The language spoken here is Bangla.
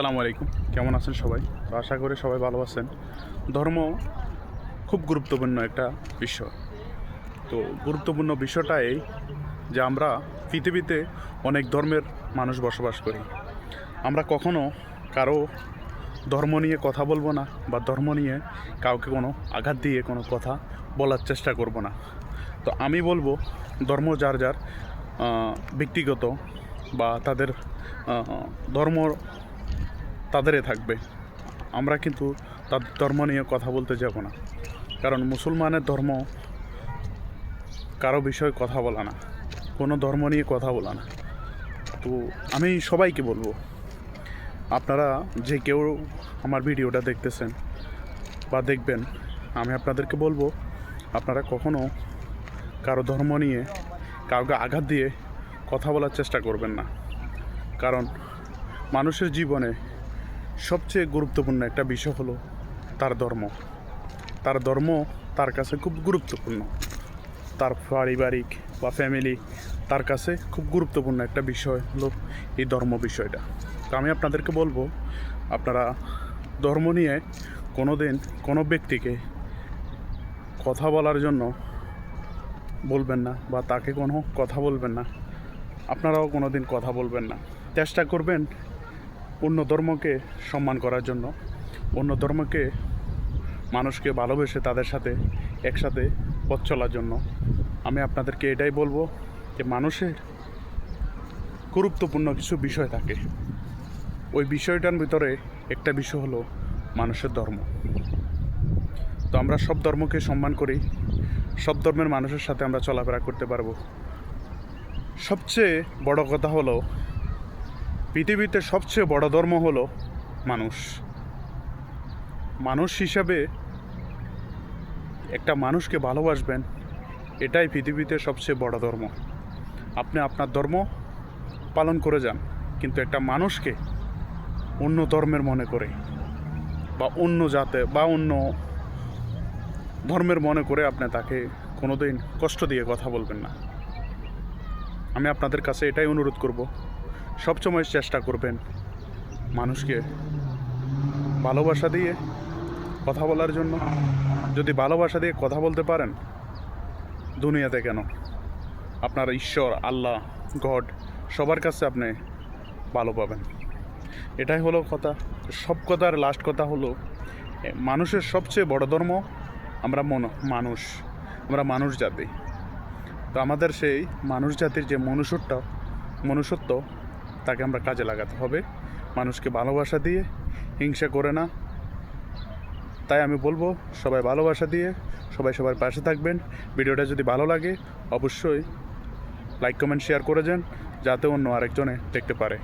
আসসালামু আলাইকুম। কেমন আছেন সবাই? তো আশা করি সবাই ভালো আছেন। ধর্ম খুব গুরুত্বপূর্ণ একটা বিষয়। তো গুরুত্বপূর্ণ বিষয়টা এই যে আমরা পৃথিবীতে অনেক ধর্মের মানুষ বসবাস করি। আমরা কখনো কারও ধর্ম নিয়ে কথা বলব না বা ধর্ম নিয়ে কাউকে কোনো আঘাত দিয়ে কোনো কথা বলার চেষ্টা করব না। তো আমি বলব, ধর্ম যার যার ব্যক্তিগত বা তাদের ধর্ম তাদেরই থাকবে। আমরা কিন্তু তাদের ধর্ম নিয়ে কথা বলতে যাব না। কারণ মুসলমানের ধর্ম কারও বিষয়ে কথা বলা না। কোনো ধর্ম নিয়ে কথা বলা না। তো আমি সবাইকে বলব, আপনারা যে কেউ আমার ভিডিওটা দেখতেছেন বা দেখবেন, আমি আপনাদেরকে বলব, আপনারা কখনো কারও ধর্ম নিয়ে কাউকে আঘাত দিয়ে কথা বলার চেষ্টা করবেন না। কারণ মানুষের জীবনে সবচেয়ে গুরুত্বপূর্ণ একটা বিষয় হলো তার ধর্ম। তার ধর্ম তার কাছে খুব গুরুত্বপূর্ণ। তার পারিবারিক বা ফ্যামিলি তার কাছে খুব গুরুত্বপূর্ণ একটা বিষয় হলো এই ধর্ম বিষয়টা। তো আমি আপনাদেরকে বলব, আপনারা ধর্ম নিয়ে কোনো দিন কোনো ব্যক্তিকে কথা বলার জন্য বলবেন না বা তাকে কোনো কথা বলবেন না। আপনারাও কোনো দিন কথা বলবেন না। চেষ্টা করবেন অন্য ধর্মকে সম্মান করার জন্য, অন্য ধর্মকে মানুষকে ভালোবেসে তাদের সাথে একসাথে পথ চলার জন্য। আমি আপনাদেরকে এটাই বলব যে মানুষের গুরুত্বপূর্ণ কিছু বিষয় থাকে। ওই বিষয়টার ভিতরে একটা বিষয় হলো মানুষের ধর্ম। তো আমরা সব ধর্মকে সম্মান করি, সব ধর্মের মানুষের সাথে আমরা চলাফেরা করতে পারব। সবচেয়ে বড় কথা হলো পৃথিবীতে সবচেয়ে বড় ধর্ম হল মানুষ। মানুষ হিসাবে একটা মানুষকে ভালোবাসবেন, এটাই পৃথিবীতে সবচেয়ে বড় ধর্ম। আপনি আপনার ধর্ম পালন করে যান, কিন্তু একটা মানুষকে অন্য ধর্মের মনে করে বা অন্য জাতে বা অন্য ধর্মের মনে করে আপনি তাকে কোনোদিন কষ্ট দিয়ে কথা বলবেন না। আমি আপনাদের কাছে এটাই অনুরোধ করব। সবসময় চেষ্টা করবেন মানুষকে ভালোবাসা দিয়ে কথা বলার জন্য। যদি ভালোবাসা দিয়ে কথা বলতে পারেন, দুনিয়াতে কেন? আপনার ঈশ্বর, আল্লাহ, গড, সবার কাছে আপনি ভালো পাবেন। এটাই হলো কথা। সব কথার লাস্ট কথা হলো, মানুষের সবচেয়ে বড় ধর্ম আমরা মন, মানুষ, আমরা মানুষ জাতি। তো আমাদের সেই মানুষ জাতির যে মনুষ্যত্ব মনুষ্যত্ব তাকে আমরা কাজে লাগাতে হবে। মানুষকে ভালোবাসা দিয়ে হিংসা করে না। তাই আমি বলব, সবাই ভালোবাসা দিয়ে সবাই সবার পাশে থাকবেন। ভিডিওটা যদি ভালো লাগে, অবশ্যই লাইক কমেন্ট শেয়ার করে যান যাতে অন্য আরেকজনে দেখতে পারে।